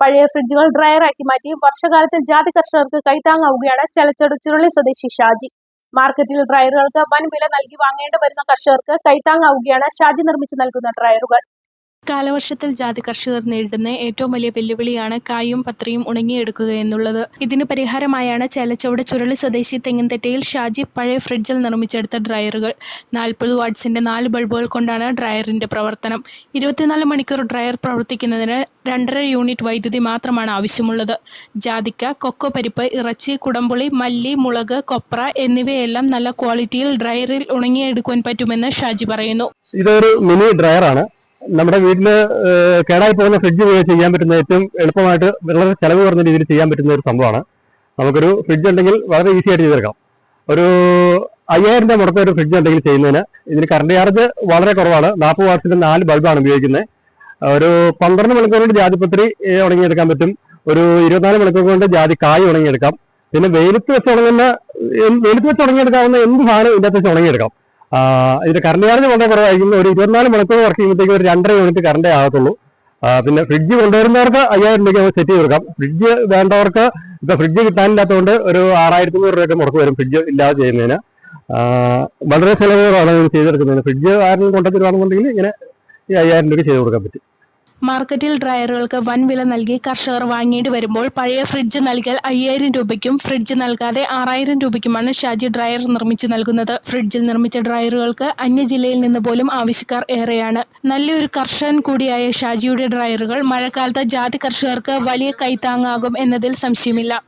പഴയ ഫ്രിഡ്ജുകൾ ഡ്രയറാക്കി മാറ്റി വർഷകാലത്തിൽ ജാതി കർഷകർക്ക് കൈത്താങ്ങാവുകയാണ് ചെലച്ചോട് ചുരുളി സ്വദേശി ഷാജി. മാർക്കറ്റിൽ ഡ്രയറുകൾക്ക് വൻ വില നൽകി വാങ്ങേണ്ടി വരുന്ന കർഷകർക്ക് കൈത്താങ്ങാവുകയാണ് ഷാജി നിർമ്മിച്ചു നൽകുന്ന ഡ്രയറുകൾ കാലവർഷത്തിൽ ജാതി കർഷകർ നേരിടുന്ന ഏറ്റവും വലിയ വെല്ലുവിളിയാണ് കായും പത്രിയും ഉണങ്ങിയെടുക്കുക എന്നുള്ളത്. ഇതിന് പരിഹാരമായാണ് ചേലച്ചവട് ചുരളി സ്വദേശി തെങ്ങിൻതെറ്റയിൽ ഷാജി പഴയ ഫ്രിഡ്ജിൽ നിർമ്മിച്ചെടുത്ത ഡ്രയറുകൾ. നാൽപ്പത് വാട്ട്സിന്റെ നാല് ബൾബുകൾ കൊണ്ടാണ് ഡ്രയറിന്റെ പ്രവർത്തനം. ഇരുപത്തിനാല് മണിക്കൂർ ഡ്രയർ പ്രവർത്തിക്കുന്നതിന് രണ്ടര യൂണിറ്റ് വൈദ്യുതി മാത്രമാണ് ആവശ്യമുള്ളത്. ജാതിക്ക കൊക്കോ പരിപ്പ് ഇറച്ചി കുടംപുളി മല്ലി മുളക് കൊപ്ര എന്നിവയെല്ലാം നല്ല ക്വാളിറ്റിയിൽ ഡ്രയറിൽ ഉണങ്ങിയെടുക്കുവാൻ പറ്റുമെന്ന് ഷാജി പറയുന്നു. ഇതൊരു മിനി ഡ്രയറാണ്. നമ്മുടെ വീട്ടിൽ കേടായി പോകുന്ന ഫ്രിഡ്ജ് ഉപയോഗിച്ച് ചെയ്യാൻ പറ്റുന്ന ഏറ്റവും എളുപ്പമായിട്ട് വളരെ ചെലവ് കുറഞ്ഞ രീതിയിൽ ചെയ്യാൻ പറ്റുന്ന ഒരു സംഭവമാണ്. നമുക്കൊരു ഫ്രിഡ്ജ് ഉണ്ടെങ്കിൽ വളരെ ഈസി ആയിട്ട് ചെയ്തെടുക്കാം. ഒരു അയ്യായിരം രൂപ മുടക്കം ഒരു ഫ്രിഡ്ജ് ഉണ്ടെങ്കിൽ ചെയ്യുന്നതിന് ഇതിന് കറണ്ട് ചാർജ് വളരെ കുറവാണ്. നാൽപ്പത് വാട്സിന്റെ നാല് ബൾബാണ് ഉപയോഗിക്കുന്നത്. ഒരു പന്ത്രണ്ട് മണിക്കൂർ കൊണ്ട് ജാതിപത്രി ഉണങ്ങിയെടുക്കാൻ പറ്റും. ഒരു ഇരുപത്തിനാല് മണിക്കൂർ കൊണ്ട് ജാതി കായ് ഉണങ്ങിയെടുക്കാം. പിന്നെ വെയിലത്ത് വെച്ച് ഉണങ്ങുന്ന വെയിലത്ത് വെച്ച് ഉണങ്ങിയെടുക്കാവുന്ന എന്ത് സാധനം ഇതിനകത്ത് വെച്ച് ഉണങ്ങിയെടുക്കാം. ഇതിന്റെ കറണ്ട് ചാർജ് വളരെ കുറവായിരിക്കും ഒരു ഇരുപത്തിനാല് മണിക്കൂർ വർക്ക് ചെയ്യുമ്പോഴത്തേക്ക് ഒരു രണ്ടര യൂണിറ്റ് കറണ്ടേ ആകത്തുള്ളൂ. പിന്നെ ഫ്രിഡ്ജ് കൊണ്ടുവരുന്നവർക്ക് അയ്യായിരം രൂപയ്ക്ക് സെറ്റ് ചെയ്ത് കൊടുക്കാം. ഫ്രിഡ്ജ് വേണ്ടവർക്ക് ഇപ്പൊ ഫ്രിഡ്ജ് കിട്ടാനില്ലാത്തതുകൊണ്ട് ഒരു ആറായിരത്തി അഞ്ഞൂറ് രൂപയൊക്കെ മുടക്ക് വരും ഫ്രിഡ്ജ് ഇല്ലാതെ ചെയ്യുന്നതിന്. വളരെ ചിലവുകളാണ് ചെയ്തെടുക്കുന്നതിന് ഫ്രിഡ്ജ് ആരെങ്കിലും കൊണ്ടുവരുവാണെന്നുണ്ടെങ്കിൽ ഇങ്ങനെ ഈ അയ്യായിരം രൂപയ്ക്ക് ചെയ്ത് കൊടുക്കാൻ പറ്റും. മാർക്കറ്റിൽ ഡ്രയറുകൾക്ക് വൻ വില നൽകി കർഷകർ വാങ്ങേണ്ടി വരുമ്പോൾ പഴയ ഫ്രിഡ്ജ് നൽകിയാൽ അയ്യായിരം രൂപയ്ക്കും ഫ്രിഡ്ജ് നൽകാതെ ആറായിരം രൂപയ്ക്കുമാണ് ഷാജി ഡ്രയർ നിർമ്മിച്ച് നൽകുന്നത്. ഫ്രിഡ്ജിൽ നിർമ്മിച്ച ഡ്രയറുകൾക്ക് അന്യജില്ലയിൽ നിന്ന് പോലും ആവശ്യക്കാർ ഏറെയാണ്. നല്ലൊരു കർഷകൻ കൂടിയായ ഷാജിയുടെ ഡ്രയറുകൾ മഴക്കാലത്ത് ജാതി കർഷകർക്ക് വലിയ കൈത്താങ്ങാകും എന്നതിൽ സംശയമില്ല.